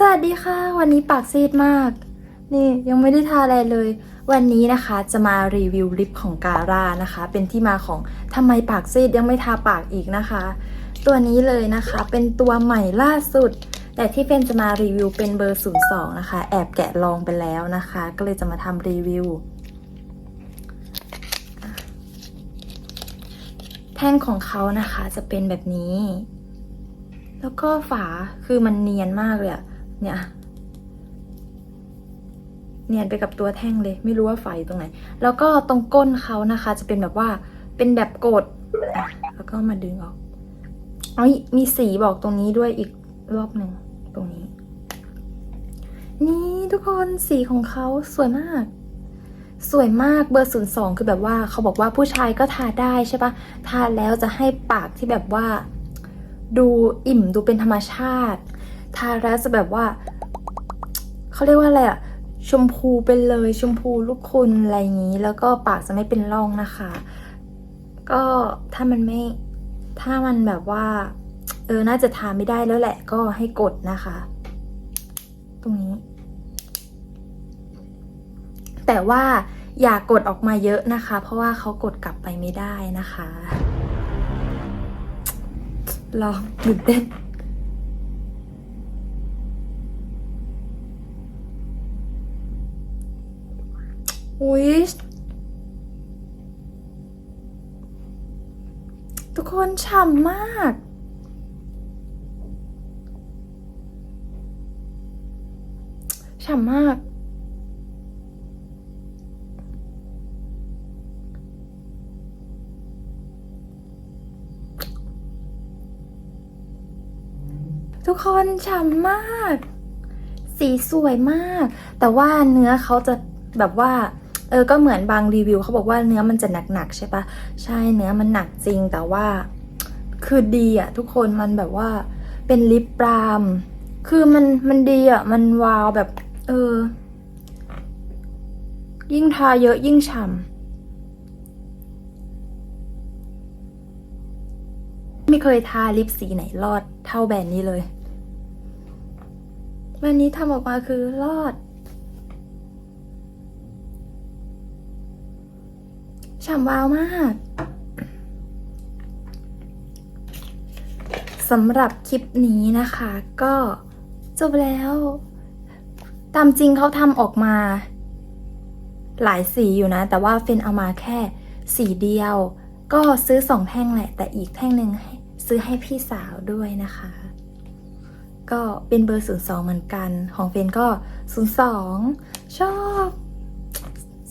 สวัสดีค่ะ วันนี้ปากซีดมาก นี่ยังไม่ได้ทาอะไรเลย วันนี้นะคะจะมารีวิวลิปของการ่านะคะ เป็นที่มาของทำไมปากซีดยังไม่ทาปากอีกนะคะ ตัวนี้เลยนะคะเป็นตัวใหม่ล่าสุด แต่ที่เฟนจะมารีวิวเป็นเบอร์ 02 นะคะ แอบแกะลองไปแล้วนะคะ ก็เลยจะมาทำรีวิวแท่งของเขานะคะจะเป็นแบบนี้ แล้วก็ฝาคือมันเนียนมากเลยอะ เนี่ย เนียนไปกับตัวแท่งเลย ไม่รู้ว่าฝาอยู่ตรงไหน แล้วก็ตรงก้นเขานะคะ จะเป็นแบบว่าเป็นแบบกดแล้วก็มาดึงออกอ๋อมีสีบอกตรงนี้ด้วยอีกรอบหนึ่งตรงนี้ นี่ทุกคนสีของเขาสวยมาก สวยมากเบอร์ศูนย์สองคือแบบว่าเขาบอกว่าผู้ชายก็ทาได้ใช่ปะทาแล้วจะให้ปากที่แบบว่า ดูอิ่มดูเป็นธรรมชาติ ทาแล้วจะแบบว่าเขาเรียกว่าอะไรอะชมพูเป็นเลยชมพูลูกคุณอะไรอย่างนี้ แล้วก็ปากจะไม่เป็นร่องนะคะ ก็ถ้ามันไม่ถ้ามันแบบว่า เออน่าจะทาไม่ได้แล้วแหละก็ให้กดนะคะ ตรงนี้ แต่ว่าอย่ากดออกมาเยอะนะคะ เพราะว่าเขากดกลับไปไม่ได้นะคะ ลองตื่นเต้น อุ้ยทุกคนฉ่ำมาก ฉ่ำมาก ทุกคนฉ่ำมาก สีสวยมาก แต่ว่าเนื้อเขาจะแบบว่า เออก็เหมือนบางรีวิวเขาบอกว่าเนื้อมันจะหนักๆใช่ปะใช่เนื้อมันหนักจริงแต่ว่าคือดีอะทุกคนมันแบบว่าเป็นลิปบราม คือมันมันดีอะมันวาวแบบ เออ ยิ่งทาเยอะยิ่งฉ่ำไม่เคยทาลิปสีไหนรอดเท่าแบรนด์นี้เลยวันนี้ทำออกมาคือรอด ฉ่ำวาวมากสำหรับคลิปนี้นะคะ ก็จบแล้ว ตามจริงเขาทำออกมา หลายสีอยู่นะ แต่ว่าเฟนเอามาแค่สีเดียว ก็ซื้อสองแท่งแหละ แต่อีกแท่งหนึ่งซื้อให้พี่สาวด้วยนะคะ ก็เป็นเบอร์ 02 เหมือนกัน ของเฟนก็ 02 ชอบ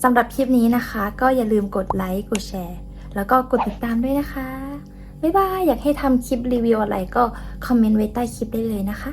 สำหรับคลิปนี้นะคะ ก็อย่าลืมกดไลค์กดแชร์ แล้วก็กดติดตามด้วยนะคะ บ๊ายบาย อยากให้ทำคลิปรีวิวอะไรก็คอมเมนต์ไว้ใต้คลิปได้เลยนะคะ